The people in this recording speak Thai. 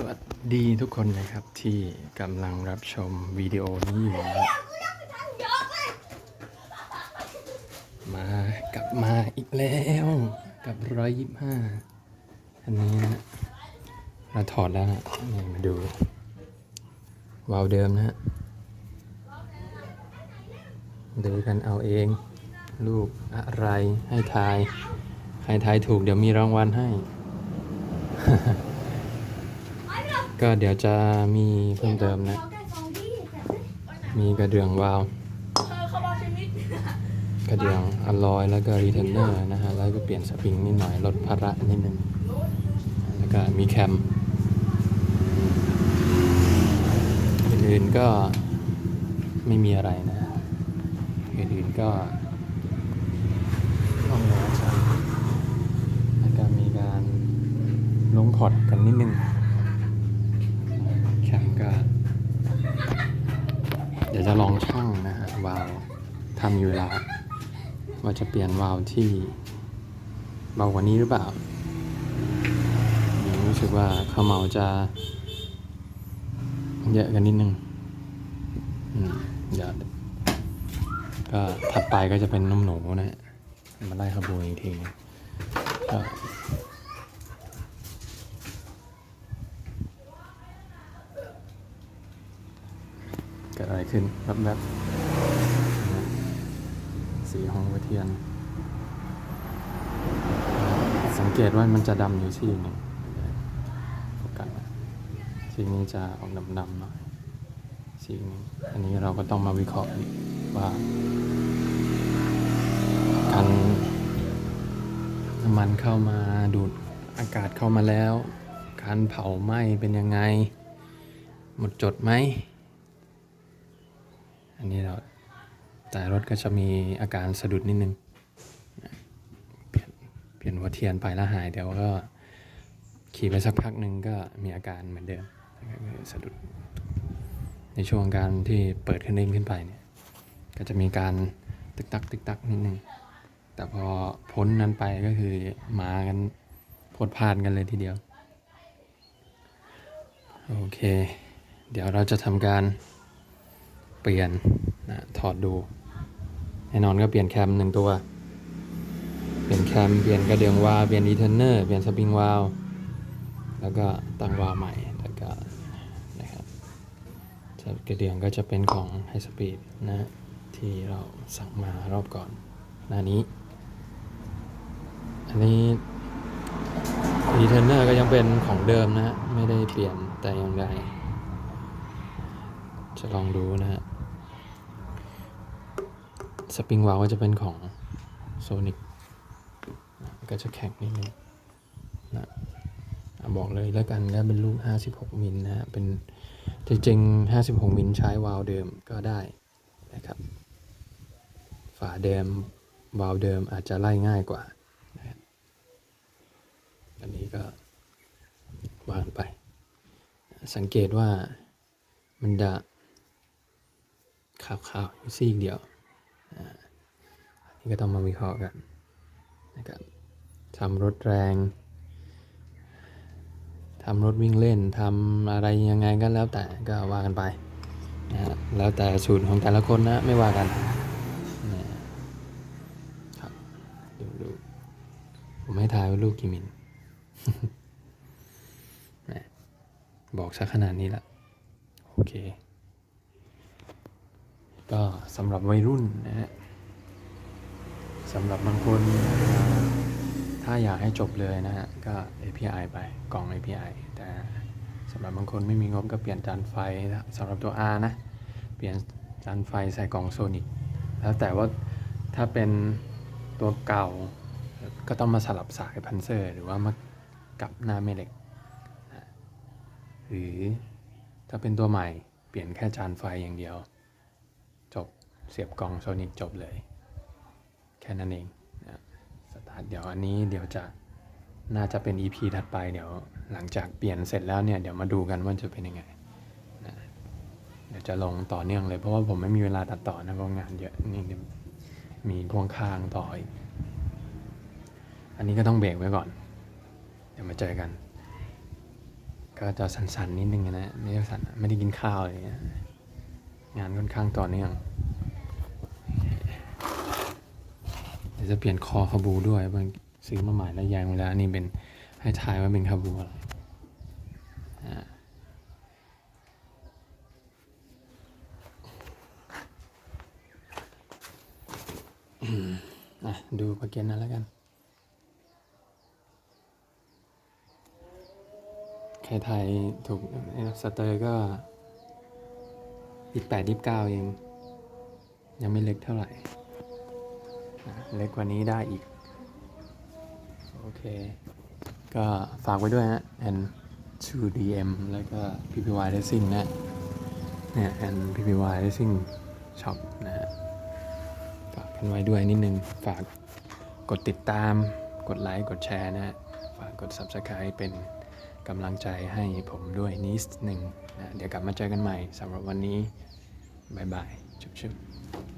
สวัสดีทุกคนนะครับที่กำลังรับชมวิดีโอนี้อยู่นะมากลับมาอีกแล้วกับร้อยยี่ห้าอันนี้นะเราถอดแล้วนะนี่มาดูวาล์วเดิมนะฮะดูกันเอาเอง ลูกอะไรให้ทาย ใครทายถูกเดี๋ยวมีรางวัลให้ ก็เดี๋ยวจะมีเพิ่มเติมนะ มีกระเดื่องวาวกระเดื่องอลลอยแล้วก็รีเทนเนอร์นะฮะ แล้วก็เปลี่ยนสปริงนิดหน่อยลดภาระนิดนึง แล้วก็มีแคมอื่นๆก็ไม่มีอะไรนะอื่นๆก็ต้องรอช่างแล้วก็มีการลงพอร์ตกันนิดนึง แคมก็เดี๋ยวจะลองช่างนะฮะ วาล์วทำอยู่แล้ว ว่าจะเปลี่ยนวาล์วที่เบากว่านี้หรือเปล่ารู้สึกว่าข้าวเหมาจะเยอะกันนิดนึงอืมเดี๋ยวก็ถัดไปก็จะเป็นนมหนูนะฮะมาไล่ขบวนอีกทีนึงก็เกิดอะไรขึ้นแบบแบบ สีห้องกระเทียน สังเกตว่ามันจะดำอยู่ที่หนึ่งโฟกัสนะสีนี้จะออกดำๆหน่อยสีนี้อันนี้เราก็ต้องมาวิเคราะห์ว่าการน้ำมันเข้ามาดูดอากาศเข้ามาแล้ว การเผาไหม้เป็นยังไง หมดจดไหม อันนี้เรา แต่รถก็จะมีอาการสะดุดนิดนึงเปลี่ยนเปลี่ยนหัวเทียนไปแล้วหายเดี๋ยวก็ขี่ไปสักพักหนึ่งก็มีอาการเหมือนเดิมสะดุด ในช่วงการที่เปิดคันเร่งขึ้นไปเนี่ยก็จะมีการตึกตักตึกตักนิดนึงแต่พอพ้นนั้นไปก็คือมากันพดพานกันเลยทีเดียว โอเค เดี๋ยวเราจะทำการเปลี่ยน นะถอดดูแน่นอนก็เปลี่ยนแคมหนึ่งตัว เปลี่ยนแคมเปลี่ยนกระเดื่องวาเปลี่ยนรีเทนเนอร์เปลี่ยนสปริงวาล์วแล้วก็ตั้งวาใหม่แล้วก็นะครับกระเดื่องก็จะเป็นของ High Speed นะที่เราสั่งมารอบก่อนหน้านี้ อันนี้รีเทนเนอร์ก็ยังเป็นของเดิมนะ ไม่ได้เปลี่ยนแต่อย่างใดจะลองดูนะฮะ สปริงวาลก็จะเป็นของโซนิกก็จะแข็งนิดนึงนะบอกเลยแล้วกันก็เป็นลูก 56 มิลนะฮะเป็นจริงๆ56 มิลใช้วาล์วเดิมก็ได้นะครับ ฝาเดิมวาล์วเดิมอาจจะไล่ง่ายกว่านะอันนี้ก็วางไป สังเกตว่ามันจะขาวๆซีกเดียว นนี้ก็ต้องมาวิเคราะห์กันนะครับทำรถแรงทำรถวิ่งเล่นทำอะไรยังไงก็แล้วแต่ก็ว่ากันไปนะฮะแล้วแต่สูตรของแต่ละคนนะไม่ว่ากันนะครับดูดูผมให้ทายว่าลูกกี่มิลนะบอกซะขนาดนี้ละโอเค ก็สำหรับวัยรุ่นนะฮะสำหรับบางคนถ้าอยากให้จบเลยนะฮะก็ API ไปกล่อง API แต่สำหรับบางคนไม่มีงบก็เปลี่ยนจานไฟสำหรับตัว R นะ เปลี่ยนจานไฟใส่กล่องโซนิกแล้วแต่ว่าถ้าเป็นตัวเก่าก็ต้องมาสลับสายพันเซอร์ หรือว่ามากับหน้าแม่เหล็ก หรือถ้าเป็นตัวใหม่เปลี่ยนแค่จานไฟอย่างเดียว เสียบกล่องโซนิกจบเลย แค่นั้นเองนะสตาร์ทเดี๋ยวอันนี้เดี๋ยวจะน่าจะเป็น EP ถัดไปเดี๋ยวหลังจากเปลี่ยนเสร็จแล้วเนี่ยเดี๋ยวมาดูกันว่าจะเป็นยังไงนะเดี๋ยวจะลงต่อเนื่องเลย เพราะว่าผมไม่มีเวลาตัดต่อนะเพราะงานเยอะนี่มีพ่วงข้างต่ออีกอันนี้ก็ต้องเบรกไว้ก่อน เดี๋ยวมาเจอกัน ก็จะสั่นๆนิดนึงนะ ไม่ได้สั่นไม่ได้กินข้าวอะไรเงี้ยงานค่อนข้างต่อเนื่อง เดี๋ ยวจะเปลี่ยนคอคาบูด้วยบางซื้อมาใหม่แล้วแยงไว้แล้วอันนี่เป็นให้ทายว่าเป็นคาบูอะไรอะดูประเก็นนั้นแล้วกัน ใครไทยถูกสเตอร์ก็ยี่แปดยี่เก้าเอง ยังไม่เล็กเท่าไหร่ เล็กกว่านี้ได้อีก โอเค ก็ฝากไว้ด้วยฮะ and 2DM แล้วก็ PPY Racing นะ เนี่ย and PPY Racing Shop นะฮะ ฝากกันไว้ด้วยนิดนึง ฝากกดติดตาม กดไลค์ กดแชร์นะฮะ ฝากกด Subscribe เป็นกำลังใจให้ผมด้วยนิดหนึ่งนะ เดี๋ยวกลับมาเจอกันใหม่สำหรับวันนี้บ๊ายบาย ชุบๆ